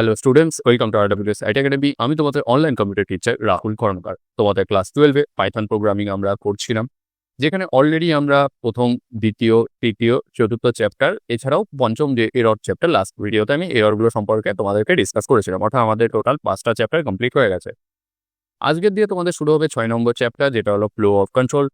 Hello students welcome to RWS IT academy আমি তোমাদের online computer teacher Rahul Karmakar. তোমাদের class টুয়েলভে Python programming আমরা করছিলাম, যেখানে অলরেডি আমরা প্রথম, দ্বিতীয়, তৃতীয়, চতুর্থ চ্যাপ্টার এছাড়াও পঞ্চম যে এরর চ্যাপ্টার লাস্ট ভিডিওতে আমি এররগুলো সম্পর্কে তোমাদেরকে ডিসকাস করেছিলাম। অর্থাৎ আমাদের টোটাল পাঁচটা চ্যাপ্টার কমপ্লিট হয়ে গেছে। আজকের দিয়ে তোমাদের শুরু হবে ছয় নম্বর চ্যাপ্টার যেটা হলো ফ্লো অফ কন্ট্রোল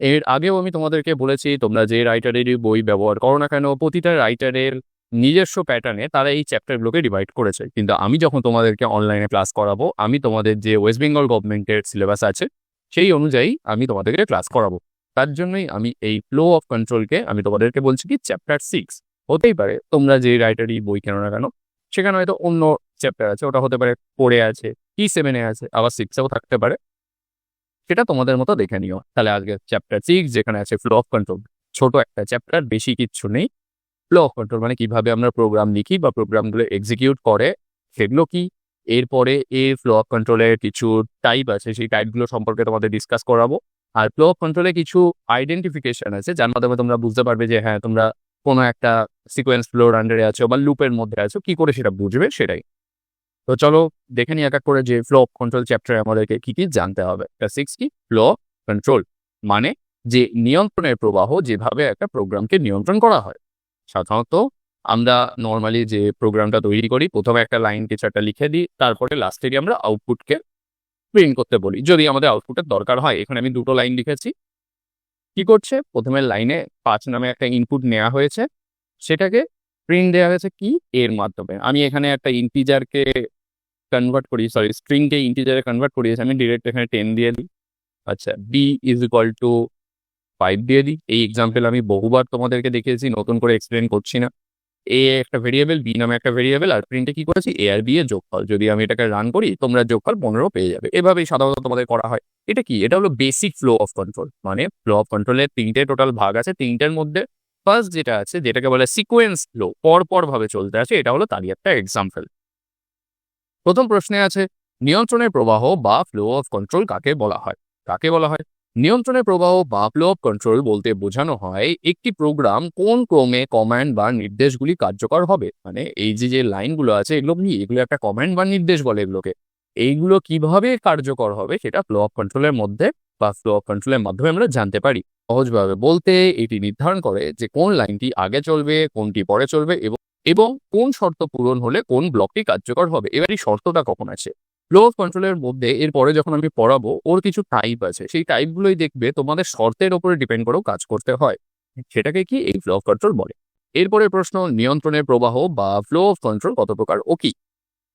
এর আগেও আমি তোমাদেরকে বলেছি, তোমরা যে রাইটারেরই বই ব্যবহার করো না কেন, প্রতিটা রাইটারের নিজস্ব প্যাটার্নে তারা এই চ্যাপ্টারগুলোকে ডিভাইড করেছে। কিন্তু আমি যখন তোমাদেরকে অনলাইনে ক্লাস করাবো, আমি তোমাদের যে ওয়েস্ট বেঙ্গল গভর্নমেন্টের সিলেবাস আছে, সেই অনুযায়ী আমি তোমাদেরকে ক্লাস করাবো। তার জন্যই আমি এই ফ্লো অফ কন্ট্রোলকে আমি তোমাদেরকে বলছি কি চ্যাপ্টার সিক্স হতেই পারে তোমরা যে রাইটারই বই কেন না কেন, সেখানে হয়তো অন্য চ্যাপ্টার আছে, ওটা হতে পারে ফোরে আছে, কি সেভেনে আছে, আবার সিক্সেও থাকতে পারে। সেটা তোমাদের মতো দেখে নিও। তাহলে আজকে চ্যাপ্টার সিক্স যেখানে আছে ফ্লো অফ কন্ট্রোল ছোট একটা চ্যাপ্টার বেশি কিচ্ছু নেই। ফ্লো কন্ট্রোল মানে কীভাবে আমরা প্রোগ্রাম লিখি বা প্রোগ্রামগুলো এক্সিকিউট করে, সেগুলো কি? এরপরে এর ফ্লো অফ কন্ট্রোলের কিছু টাইপ আছে, সেই টাইপগুলো সম্পর্কে তোমাদের ডিসকাস করাবো। আর ফ্লো অফ কন্ট্রোলে কিছু আইডেন্টিফিকেশন আছে, যার মাধ্যমে তোমরা বুঝতে পারবে যে হ্যাঁ তোমরা কোনো একটা সিকোয়েন্স ফ্লোর আন্ডারে আছো বা লুপের মধ্যে আছো, কি করে সেটা বুঝবে সেটাই। তো চলো দেখে নিই এক এক করে যে ফ্লো অফ কন্ট্রোল চ্যাপ্টারে আমাদেরকে কি কি জানতে হবে। সিক্স কি? ফ্লো অফ কন্ট্রোল মানে যে নিয়ন্ত্রণের প্রবাহ যেভাবে একটা প্রোগ্রামকে নিয়ন্ত্রণ করা হয়। সাধারণত আমরা নর্মালি যে প্রোগ্রামটা তৈরি করি, প্রথমে একটা লাইন একটা লিখে দিই, তারপরে লাস্টে গিয়ে আমরা আউটপুটকে প্রিন্ট করতে বলি। যদি আমাদের আউটপুটের দরকার হয়, এখানে আমি দুটো লাইন লিখেছি। কি করছে? প্রথমে লাইনে পাঁচ নামে একটা ইনপুট নেওয়া হয়েছে। সেটাকে প্রিন্ট দেওয়া হয়েছে কি? এর মাধ্যমে। আমি এখানে একটা ইন্টিজারকে কনভার্ট করি সরি স্ট্রিংকে ইন্টিজারে কনভার্ট করিয়েছি আমি ডিরেক্ট এখানে টেন দিয়ে দিই। আচ্ছা B is equal to five দিয়ে দিই। এই এক্সাম্পল আমি বহুবার তোমাদেরকে দেখিয়েছি, নতুন করে এক্সপ্লেন করছি না। এ একটা ভেরিয়েবল বি নামে একটা ভেরিয়েবল আর প্রিন্টে কি করেছি? এ আর বি এর যোগফল। যদি আমি এটাকে রান করি, তোমরা যোগফল পনেরো পেয়ে যাবে। এভাবেই সাধারণত তোমাদের করা হয়। এটা কি? এটা হলো বেসিক ফ্লো অফ কন্ট্রোল মানে ফ্লো অফ কন্ট্রোলের তিনটে টোটাল ভাগ আছে। তিনটের মধ্যে ফার্স্ট যেটা আছে, যেটাকে বলে সিকোয়েন্স ফ্লো পরপর ভাবে চলতে আছে এটা হলো তারই একটা এক্সাম্পল প্রথম প্রশ্নে আছে, নিয়ন্ত্রণের প্রবাহ বা ফ্লো অফ কন্ট্রোল কাকে বলা হয়? কাকে বলা হয়? নিয়ন্ত্রণের প্রবাহ বা ফ্লো অফ কন্ট্রোল বলতে বোঝানো হয় একটি প্রোগ্রাম কোন ক্রমে কমান্ড বা নির্দেশগুলি কার্যকর হবে। মানে এই যে যে লাইনগুলো আছে, এগুলো কি? এগুলো একটা কমান্ড বা নির্দেশ বলে এগুলোকে। এইগুলো কীভাবে কার্যকর হবে সেটা ফ্লো অফ কন্ট্রোলের মধ্যে বা ফ্লো অফ কন্ট্রোলের মাধ্যমে আমরা জানতে পারি। সহজভাবে বলতে এটি নির্ধারণ করে যে কোন লাইনটি আগে চলবে, কোনটি পরে চলবে এবং এবং কোন শর্ত পূরণ হলে কোন ব্লকটি কার্যকর হবে। এবার শর্তটা কখন আছে? অফ কন্ট্রোলের মধ্যে এরপরে যখন আমি পড়াবো, ওর কিছু টাইপ আছে। সেই টাইপগুলোই দেখবে তোমাদের শর্তের ওপরে ডিপেন্ড করেও কাজ করতে হয়। সেটাকে কি এই ফ্লো অফ কন্ট্রোল বলে? এরপরে প্রশ্ন, নিয়ন্ত্রণের প্রবাহ বা ফ্লো অফ কন্ট্রোল কত প্রকার ও কি?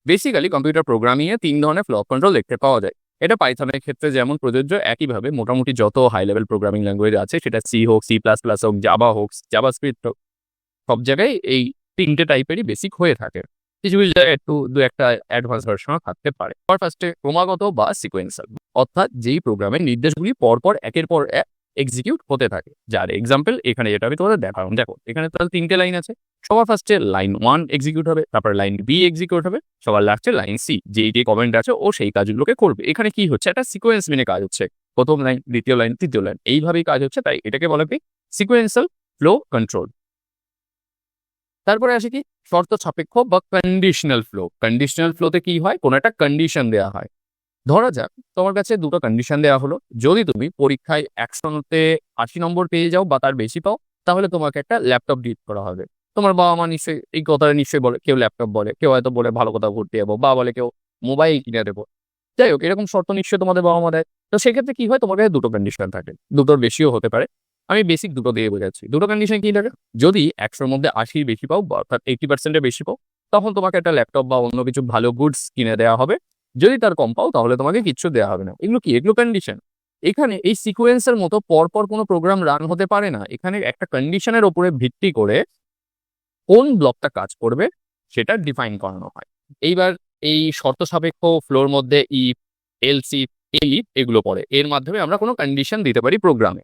বেসিক্যালি কম্পিউটার প্রোগ্রামিংয়ে তিন ধরনের ফ্লো অফ কন্ট্রোল দেখতে পাওয়া যায়। এটা পাইথনের ক্ষেত্রে যেমন প্রযোজ্য, একইভাবে মোটামুটি যত হাই লেভেল প্রোগ্রামিং ল্যাঙ্গুয়েজ আছে, সেটা সি হোক সি প্লাস প্লাস হোক জাবা হোক জাবা স্ক্রিপ্ট হোক, সব জায়গায় এই তিনটে টাইপেরই বেসিক হয়ে থাকে। কিছু কিছু জায়গায় একটু, দু একটা অ্যাডভান্স ভার্সনও থাকতে পারে। ফার্স্টে ক্রমাগত বা সিকোয়েন্সাল অর্থাৎ যেই প্রোগ্রামের নির্দেশগুলি পরপর একের পর এক এক্সিকিউট হতে থাকে। যার এক্সাম্পল এখানে যেটা আমি তোমাদের দেখালাম। দেখো, এখানে তাহলে তিনটে লাইন আছে। সবার ফার্স্টে লাইন ওয়ান এক্সিকিউট হবে, তারপর লাইন বি এক্সিকিউট হবে, সবার লাস্টে লাইন সি যেই যে কমেন্ট আছে, ও সেই কাজগুলোকে করবে। এখানে কি হচ্ছে? একটা সিকোয়েন্স মেনে কাজ হচ্ছে। প্রথম লাইন দ্বিতীয় লাইন তৃতীয় লাইন এইভাবেই কাজ হচ্ছে, তাই এটাকে বলে কি সিকোয়েন্সাল ফ্লো কন্ট্রোল তারপরে আসে কি? শর্ত সাপেক্ষ বা কন্ডিশনাল ফ্লো কন্ডিশনাল ফ্লোতে কি হয়? কোনো একটা কন্ডিশন দেওয়া হয়। ধরা যাক, তোমার কাছে দুটো কন্ডিশন দেওয়া হলো। যদি তুমি পরীক্ষায় একশোতে আশি নম্বর পেয়ে যাও বা তার বেশি পাও, তাহলে তোমাকে একটা ল্যাপটপ ডিট করা হবে। তোমার বাবা মা নিশ্চয়ই এই কথাটা নিশ্চয়ই বলে, কেউ ল্যাপটপ বলে, কেউ হয়তো বলে ভালো কথা ঘুরতে যাব বা বলে কেউ মোবাইল কিনে দেবো। যাই হোক, এরকম শর্ত নিশ্চয়ই তোমাদের বাবা মা দেয়। তো সেক্ষেত্রে কি হয়? তোমার কাছে দুটো কন্ডিশন থাকে। দুটোর বেশিও হতে পারে আমি বেসিক দুটো দিয়ে বোঝাচ্ছি। দুটো কন্ডিশন কি লাগে যদি একশোর মধ্যে আশির বেশি পাও অর্থাৎ এইটি পার্সেন্টের বেশি পাও, তখন তোমাকে একটা ল্যাপটপ বা অন্য কিছু ভালো গুডস কিনে দেওয়া হবে। যদি তার কম পাও, তাহলে তোমাকে কিচ্ছু দেওয়া হবে না। এগুলো কি? এগুলো কন্ডিশন এখানে এই সিকোয়েন্সের মতো পরপর কোনো প্রোগ্রাম রান হতে পারে না। এখানে একটা কন্ডিশনের ওপরে ভিত্তি করে কোন ব্লকটা কাজ করবে, সেটা ডিফাইন করানো হয়। এইবার এই শর্ত সাপেক্ষ ফ্লোর মধ্যে ই এলসি এই এগুলো পড়ে। এর মাধ্যমে আমরা কোনো কন্ডিশন দিতে পারি প্রোগ্রামে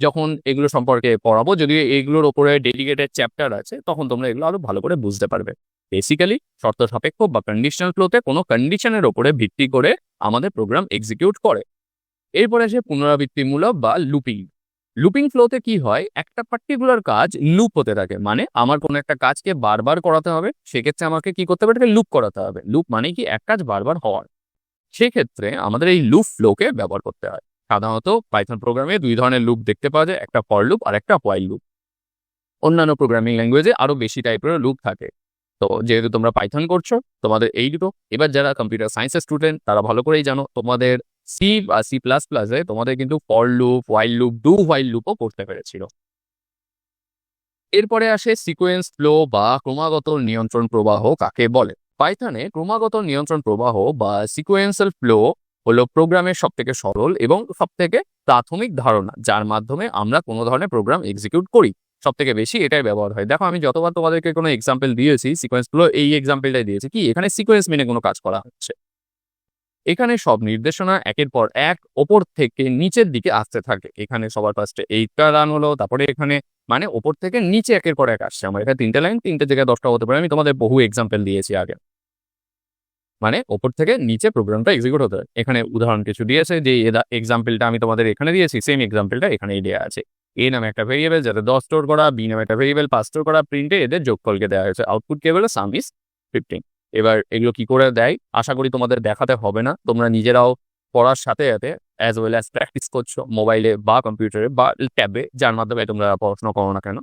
যখন এগুলো সম্পর্কে পড়াবো, যদিও এগুলোর ওপরে ডেডিকেটেড চ্যাপ্টার আছে, তখন তোমরা এগুলো আরও ভালো করে বুঝতে পারবে। বেসিক্যালি শর্ত সাপেক্ষ বা কন্ডিশনাল ফ্লোতে কোনো কন্ডিশনের ওপরে ভিত্তি করে আমাদের প্রোগ্রাম এক্সিকিউট করে। এরপরে আসে পুনরাবৃত্তিমূলক বা লুপিং লুপিং ফ্লোতে কি হয়? একটা পার্টিকুলার কাজ লুপ হতে থাকে মানে আমার কোনো একটা কাজকে বারবার করাতে হবে, সেক্ষেত্রে আমাকে কি করতে হবে? এটাকে লুপ করাতে হবে। লুপ মানে কি? এক কাজ বারবার হওয়ার। সেক্ষেত্রে আমাদের এই লুপ ফ্লোকে ব্যবহার করতে হয়। সাধারণত পাইথন প্রোগ্রামে দুই ধরনের লুপ দেখতে পাওয়া যায়, একটা ফর লুপ আর একটা হোয়াইল লুপ অন্যান্য প্রোগ্রামিং ল্যাঙ্গুয়েজে আরও বেশি টাইপের লুপ থাকে। তো যেহেতু তোমরা পাইথন করছ, তোমাদের এই দুটো। এবার যারা কম্পিউটার সায়েন্সের স্টুডেন্ট তারা ভালো করেই জানো, তোমাদের সি বা সি প্লাস প্লাসে তোমাদের কিন্তু for loop while loop do while লুপও পড়তে পেরেছিল। এরপরে আসে সিকোয়েন্স ফ্লো বা ক্রমাগত নিয়ন্ত্রণ প্রবাহ, কাকে বলে? পাইথনে ক্রমাগত নিয়ন্ত্রণ প্রবাহ বা সিকোয়েন্সাল ফ্লো হলো প্রোগ্রামের সব থেকে সরল এবং সব থেকে প্রাথমিক ধারণা, যার মাধ্যমে আমরা কোনো ধরনের প্রোগ্রাম এক্সিকিউট করি। সব থেকে বেশি এটাই ব্যবহার হয়। দেখো, আমি যতবার তোমাদেরকে কোনো এক্সাম্পল দিয়েছি সিকোয়েন্স ফ্লো এই এক্সাম্পলটাই দিয়েছি কি? এখানে সিকোয়েন্স মেনে কোনো কাজ করা হচ্ছে। এখানে সব নির্দেশনা একের পর এক ওপর থেকে নিচের দিকে আসতে থাকে। এখানে সবার ফার্স্টে এইটটা রান হলো, তারপরে এখানে মানে ওপর থেকে নিচে একের পর এক আসছে। আমার এখানে তিনটে লাইন তিনটে জায়গায় দশটা হতে পারে। আমি তোমাদের বহু এক্সাম্পল দিয়েছি আগে। মানে ওপর থেকে নিচে প্রোগ্রামটা এক্সিকিউট হতে হয়। এখানে উদাহরণ কিছু দিয়েছে যে এক্সাম্পলটা আমি তোমাদের এখানে দিয়েছি সেম এক্সাম্পলটা এখানেই দেওয়া আছে। এ নামে একটা ভেরিয়েবল যাতে দশ স্টোর করা বি নামে একটা ভেরিয়েবল পাঁচ স্টোর করা প্রিন্টে এদের যোগফলকে দেওয়া হয়েছে। আউটপুট কে বলে সাম ইস ফিফটিন এবার এগুলো কি করে দেয়? আশা করি তোমাদের দেখাতে হবে না। তোমরা নিজেরাও পড়ার সাথে সাথে অ্যাজ ওয়েল অ্যাজ প্র্যাকটিস করছ মোবাইলে বা কম্পিউটারে বা ট্যাবে যার মাধ্যমে তোমরা পড়াশোনা করো না কেন।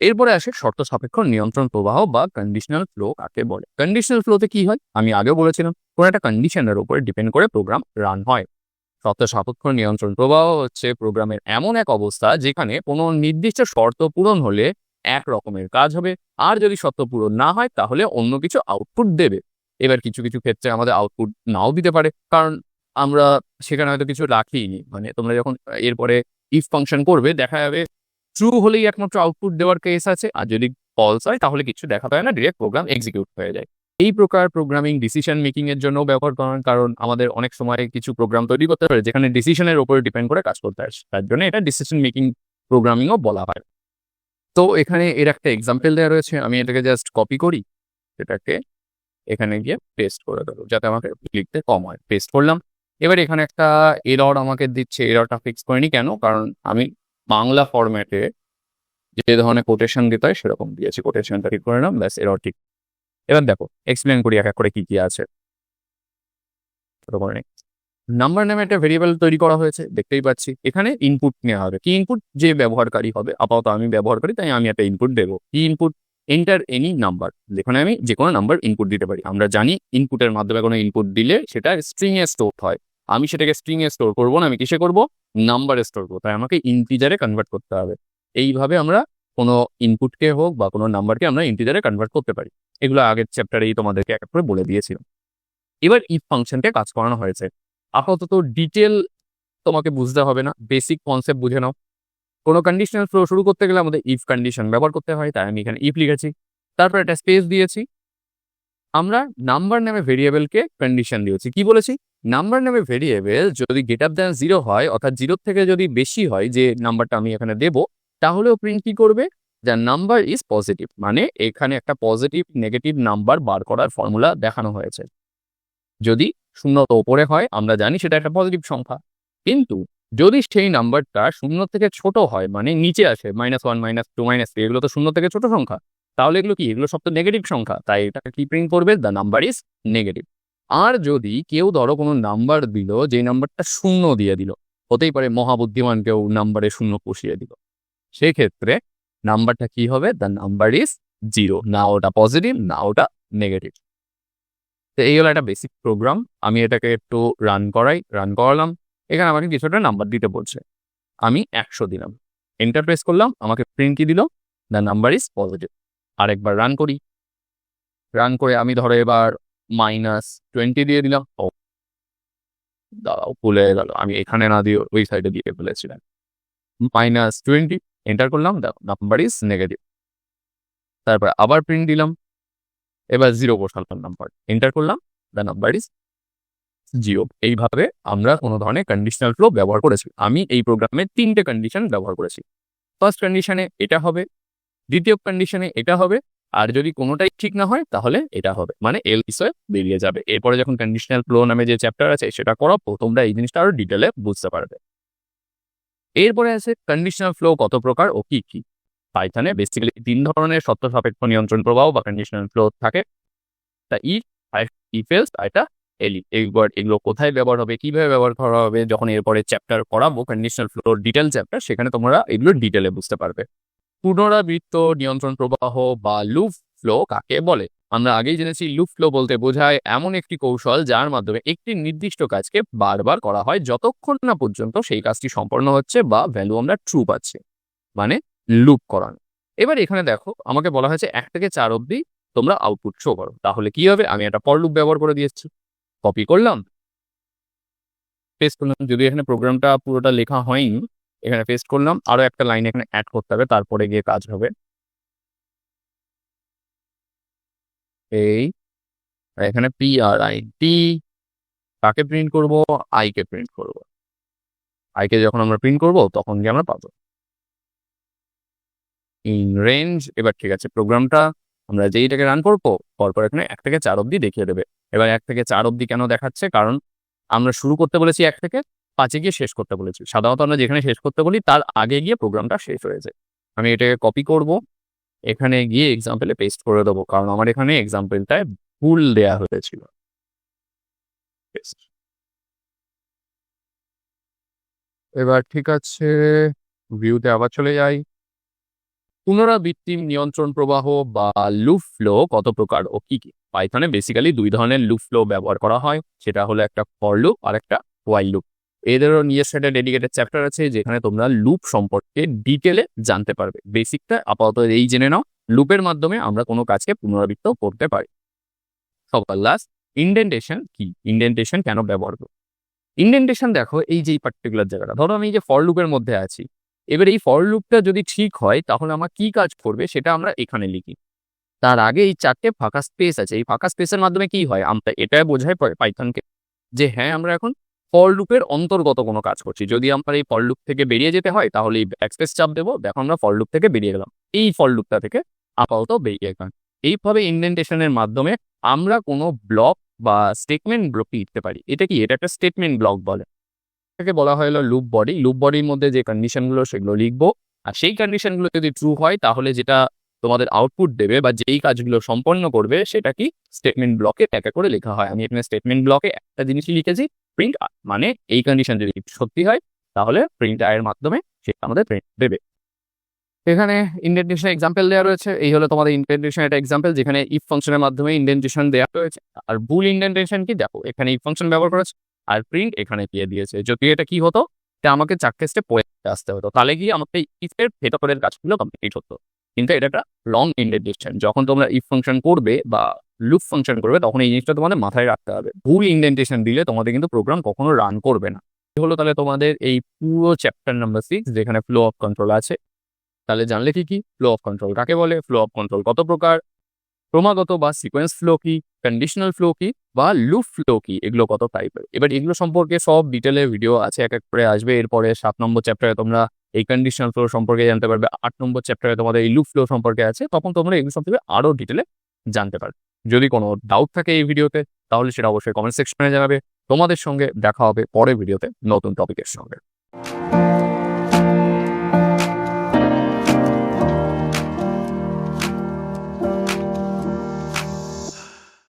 এরপরে আসে শর্ত সাপেক্ষ নিয়ন্ত্রণ প্রবাহ বা কন্ডিশনাল ফ্লো কাকে বলে? কন্ডিশনাল ফ্লোতে কি হয়? আমি আগেও বলেছিলাম, কোনো একটা কন্ডিশনের উপরে ডিপেন্ড করে প্রোগ্রাম রান হয়। শর্ত সাপেক্ষ নিয়ন্ত্রণ প্রবাহ হচ্ছে প্রোগ্রামের এমন এক অবস্থা যেখানে কোনো নির্দিষ্ট শর্ত পূরণ হলে এক রকমের কাজ হবে। আর যদি শর্ত পূরণ না হয়, তাহলে অন্য কিছু আউটপুট দেবে। এবার কিছু কিছু ক্ষেত্রে আমাদের আউটপুট নাও দিতে পারে। কারণ আমরা সেখানে হয়তো কিছু রাখিনি। মানে তোমরা যখন এরপরে ইফ ফাংশন করবে, দেখা যাবে ট্রু হলেই একমাত্র আউটপুট দেওয়ার কেস আছে। আর যদি ফলস হয়, তাহলে কিছু দেখাতে হয় না ডিরেক্ট প্রোগ্রাম এক্সিকিউট হয়ে যায়। এই প্রকার প্রোগ্রামিং ডিসিশন মেকিং এর জন্য ব্যবহার করেন, কারণ আমাদের অনেক সময় কিছু প্রোগ্রাম তৈরি করতে পারে যেখানে ডিসিশনের উপরে ডিপেন্ড করে কাজ করতে হয়, তার জন্য এটা ডিসিশন মেকিং প্রোগ্রামিংও বলা হয়। তো এখানে এর একটা এক্সাম্পল দেওয়া রয়েছে, আমি এটাকে জাস্ট কপি করি এটাকে এখানে গিয়ে পেস্ট করে দেবো, যাতে আমাকে লিখতে কম হয়। পেস্ট করলাম, এবার এখানে একটা এরর আমাকে দিচ্ছে এররটা ফিক্স করিনি কেন? কারণ আমি বাংলা ফরম্যাটে যে ধরনের কোটেশন দিতে হয় সেরকম দিয়েছি। কোটেশনটা ঠিক করে নিলাম ব্যাস এরর ঠিক। এবার দেখো এক্সপ্লেন করি এক এক করে কি কি আছে। নাম্বার নামে একটা ভেরিয়েবল তৈরি করা হয়েছে, দেখতেই পাচ্ছি। এখানে ইনপুট নেওয়া হবে। কি ইনপুট যে ব্যবহারকারী হবে। আপাতত আমি ব্যবহার করি তাই আমি একটা ইনপুট দেবো। কি ইনপুট এন্টার এনি নাম্বার যেখানে আমি যে কোনো নাম্বার ইনপুট দিতে পারি। আমরা জানি ইনপুটের মাধ্যমে কোনো ইনপুট দিলে সেটা স্ট্রিং এ স্টোর হয়। আমি সেটাকে স্ট্রিং এ স্টোর করব না, আমি কিসে করব? নাম্বারে স্টোর তাই আমাকে ইন্টিজারে কনভার্ট করতে হবে। এইভাবে আমরা কোনো ইনপুটকে হোক বা কোনো নাম্বারকে আমরা ইন্টিজারে কনভার্ট করতে পারি। এগুলো আগের চ্যাপ্টারেই তোমাদেরকে এক করে বলে দিয়েছিলাম। এবার ইফ ফাংশনকে কাজ করানো হয়েছে। আপাতত ডিটেল তোমাকে বুঝতে হবে না। বেসিক কনসেপ্ট বুঝে নাও। কোনো কন্ডিশনাল ফ্লো শুরু করতে গেলে আমাদের ইফ কন্ডিশন ব্যবহার করতে হয়। তাই আমি এখানে ইফ লিখেছি। তারপর একটা স্পেস দিয়েছি। আমরা নাম্বার নামে ভেরিয়েবলকে কন্ডিশন দিয়েছি। কি বলেছি? নাম্বার নামে ভেরিয়েবল যদি গেট আপ দেন জিরো হয়, অর্থাৎ জিরোর থেকে যদি বেশি হয়, যে নাম্বারটা আমি এখানে দেব, তাহলেও প্রিন্ট কি করবে? যা নাম্বার ইজ পজিটিভ মানে এখানে একটা পজিটিভ নেগেটিভ নাম্বার বার করার ফর্মুলা দেখানো হয়েছে। যদি শূন্য তো ওপরে হয়, আমরা জানি সেটা একটা পজিটিভ সংখ্যা। কিন্তু যদি সেই নাম্বারটা শূন্য থেকে ছোট হয় মানে নিচে আসে minus one minus two minus three এগুলো তো শূন্য থেকে ছোট সংখ্যা। তাহলে এগুলো কি? এগুলো সব তো নেগেটিভ সংখ্যা। তাই এটা কি প্রিন্ট করবে? দ্য নাম্বার ইজ নেগেটিভ আর যদি কেউ ধরো কোনো নাম্বার দিল, যে নাম্বারটা শূন্য দিয়ে দিল, হতেই পারে মহাবুদ্ধিমান কেউ নাম্বারে শূন্য কষিয়ে দিল। সেক্ষেত্রে নাম্বারটা কি হবে? দ্য নাম্বার ইজ জিরো না ওটা পজিটিভ না ওটা নেগেটিভ তো এই হলো একটা বেসিক প্রোগ্রাম আমি এটাকে একটু রান করাই। রান করালাম। এখানে আমাকে কিছুটা নাম্বার দিতে বলছে। আমি একশো দিলাম। এন্টার প্রেস করলাম। আমাকে প্রিন্ট কি দিল? দ্য নাম্বার ইজ পজিটিভ আরেকবার রান করি। রান করে আমি ধরো এবার মাইনাস টোয়েন্টি দিয়ে দিলাম। ও, দাঁড়াও, ভুলে গেল। আমি এখানে না দিয়ে ওই সাইডে দিয়ে ফেলেছিলাম মাইনাস টোয়েন্টি এন্টার করলাম। নাম্বার ইজ নেগেটিভ তারপর আবার প্রিন্ট দিলাম। এবার জিরো বসালাম নাম্বার এন্টার করলাম। দ্য নাম্বার ইজ জিরো এইভাবে আমরা কোনো ধরনের কন্ডিশনাল ফ্লো ব্যবহার করেছি। আমি এই প্রোগ্রামে তিনটে কন্ডিশন ব্যবহার করেছি। ফার্স্ট কন্ডিশনে এটা হবে। দ্বিতীয় কন্ডিশনে এটা হবে, আর যদি কোনোটাই ঠিক না হয়, তাহলে এটা হবে। মানে এল বিষয়ে বেরিয়ে যাবে। এরপরে যখন কন্ডিশনাল ফ্লো নামে যে চ্যাপ্টার আছে, সেটা করাবো তোমরা এই জিনিসটা আরও ডিটেলে বুঝতে পারবে। এরপরে আছে কন্ডিশনাল ফ্লো কত প্রকার ও কি কি? পাইথনে বেসিক্যালি তিন ধরনের সত্য সাপেক্ষ নিয়ন্ত্রণ প্রবাহ বা কন্ডিশনাল ফ্লো থাকে। তা ই ইফেলস আর এটা এলি এইবার এগুলো কোথায় ব্যবহার হবে, কীভাবে ব্যবহার করা হবে, যখন এরপরে চ্যাপ্টার করাবো কন্ডিশনাল ফ্লোর ডিটেল চ্যাপ্টার সেখানে তোমরা এগুলো ডিটেলে বুঝতে পারবে। পুনরাবৃত্ত নিয়ন্ত্রণ প্রবাহ বা লুপ ফ্লো কাকে বলে? আমরা আগেই জেনেছি, লুপ ফ্লো বলতে বোঝায় এমন একটি কৌশল যার মাধ্যমে একটি নির্দিষ্ট কাজকে বারবার করা হয় যতক্ষণ না পর্যন্ত সেই কাজটি সম্পন্ন হচ্ছে বা ভ্যালু আমরা ট্রু পাচ্ছি মানে লুপ করানো। এবার এখানে দেখো, আমাকে বলা হয়েছে এক থেকে চার অবধি তোমরা আউটপুট শো করো। তাহলে কি হবে? আমি একটা পর লুপ ব্যবহার করে দিয়েছি। কপি করলাম। পেস্ট করলাম। যদি এখানে প্রোগ্রামটা পুরোটা লেখা হয়নি এখানে পেস্ট করলাম। আরও একটা লাইন এখানে অ্যাড করতে হবে, তারপরে গিয়ে কাজ হবে। এই এখানে পি আর আই টি কাকে প্রিন্ট করব? আই কে প্রিন্ট করব। আই কে যখন আমরা প্রিন্ট করব, তখন গিয়ে আমরা পাবো। ইন রেঞ্জ এবার ঠিক আছে প্রোগ্রামটা আমরা যেইটাকে রান করব, পরপর এখানে এক থেকে চার অব্দি দেখিয়ে দেবে। এবার এক থেকে চার অবধি কেন দেখাচ্ছে? কারণ আমরা শুরু করতে বলেছি এক থেকে পাঁচে গিয়ে শেষ করতে বলেছি সাধারণত আমরা যেখানে শেষ করতে বলি, তার আগে গিয়ে প্রোগ্রামটা শেষ হয়েছে আমি এটাকে কপি করব, এখানে গিয়ে এক্সাম্পলে পেস্ট করে দেবো, কারণ আমার এখানে এক্সাম্পলটায় ভুল দেয়া হয়েছিল। এবার ঠিক আছে ভিউতে আবার চলে যাই। পুনরাবৃত্তি নিয়ন্ত্রণ প্রবাহ বা লুপ ফ্লো কত প্রকার ও কি কি? পাইথনে বেসিক্যালি দুই ধরনের লুপ ফ্লো ব্যবহার করা হয়, সেটা হলো একটা ফর লুপ আর একটা ওয়াইল লুপ এদেরও নিজস্ব একটা ডেডিকেটেড চ্যাপ্টার আছে যেখানে তোমরা লুপ সম্পর্কে ডিটেলে জানতে পারবে। বেসিকটা আপাতত এই জেনে নাও। লুপের মাধ্যমে আমরা কোনো কাজকে পুনরাবৃত্ত করতে পারি। সবার লাস্ট ইন্ডেন্টেশন কি? ইন্ডেন্টেশন কেন ব্যবহার করব? ইন্ডেন্টেশন দেখো, এই যে পার্টিকুলার জায়গাটা, ধরো আমি যে ফর লুপের মধ্যে আছি। এবার এই ফর লুপটা যদি ঠিক হয়, তাহলে আমার কি কাজ করবে সেটা আমরা এখানে লিখি। তার আগে এই চারটে ফাঁকা স্পেস আছে। এই ফাঁকা স্পেসের মাধ্যমে কি হয়? আমরা এটা বোঝাই পাইথনকে যে হ্যাঁ আমরা এখন ফর লুপের অন্তর্গত কোনো কাজ করছি। যদি আমরা এই ফর লুপ থেকে বেরিয়ে যেতে হয়, তাহলে এই ব্যাকস্পেস চাপ দেবো। দেখো, আমরা ফর লুপ থেকে বেরিয়ে গেলাম। এই ফর লুপটা থেকে আপাতত বেরিয়ে গেলাম। এইভাবে ইন্ডেন্টেশনের মাধ্যমে আমরা কোনো ব্লক বা স্টেটমেন্ট ব্লক লিখতে পারি। এটা কি? এটা একটা স্টেটমেন্ট ব্লক বলে। এটাকে বলা হয় হলো লুপ বডি লুপ বডির মধ্যে যে কন্ডিশনগুলো সেগুলো লিখব। আর সেই কন্ডিশনগুলো যদি ট্রু হয়, তাহলে যেটা তোমাদের আউটপুট দেবে বা যেই কাজগুলো সম্পন্ন করবে, সেটা কি স্টেটমেন্ট ব্লকে এক করে লেখা হয়। আমি এখানে স্টেটমেন্ট ব্লকে একটা জিনিসই লিখেছি প্রিন্ট মানে এই কন্ডিশন যদি সত্যি হয়, তাহলে প্রিন্ট আয়ের মাধ্যমে সেটা আমাদের প্রিন্ট দেবে। এখানে ইন্ডেন্টেশন এক্সাম্পল দেওয়া রয়েছে, এই হলো তোমাদের ইন্ডেন্টেশন একটা এক্সাম্পল যেখানে ইফ ফাংশনের মাধ্যমে ইন্ডেন্টেশন দেওয়া রয়েছে। আর ভুল ইন্ডেন্টেশন কি? দেখো, এখানে ইফ ফাংশন ব্যবহার করেছে, আর প্রিন্ট এখানে দিয়ে দিয়েছে। যদি এটা কি হতো? এটা আমাকে চারটে স্টেপ পড়ে আসতে হতো। তাহলে গিয়ে আমাকে ইফের ভেতরের কাজগুলো কমপ্লিট হতো। কিন্তু এটা একটা লং ইন্ডেন্টেশন যখন তোমরা ইফ ফাংশন করবে বা লুপ ফাংশন করবে, তখন এই জিনিসটা তোমাদের মাথায় রাখতে হবে। ভুল ইন্ডেন্টেশন দিলে তোমাদের কিন্তু প্রোগ্রাম কখনো রান করবে না। হলো তাহলে তোমাদের এই পুরো চ্যাপ্টার নাম্বার সিক্স যেখানে ফ্লো অফ কন্ট্রোল আছে। তাহলে জানলে কি কি? ফ্লো অফ কন্ট্রোল কাকে বলে? ফ্লো অফ কন্ট্রোল কত প্রকার? ক্রমাগত বা সিকোয়েন্স ফ্লো কি কন্ডিশনাল ফ্লো কি, বা লুপ ফ্লো কি, এগুলো কত টাইপের এবার এগুলো সম্পর্কে সব ডিটেলে ভিডিও আছে, এক এক করে আসবে। এরপরে সাত নম্বর চ্যাপ্টারে তোমরা এই কন্ডিশনাল ফ্লো সম্পর্কে জানতে পারবে। আট নম্বর চ্যাপ্টারে তোমাদের এই লুপ ফ্লো সম্পর্কে আছে, তখন তোমরা এগুলো সম্পর্কে আরও ডিটেলে জানতে পারবে। যদি কোনো ডাউট থাকে এই ভিডিওতে তাহলে সেটা অবশ্যই কমেন্ট সেকশনে জানাবে। তোমাদের সঙ্গে দেখা হবে পরের ভিডিওতে নতুন টপিকের সঙ্গে।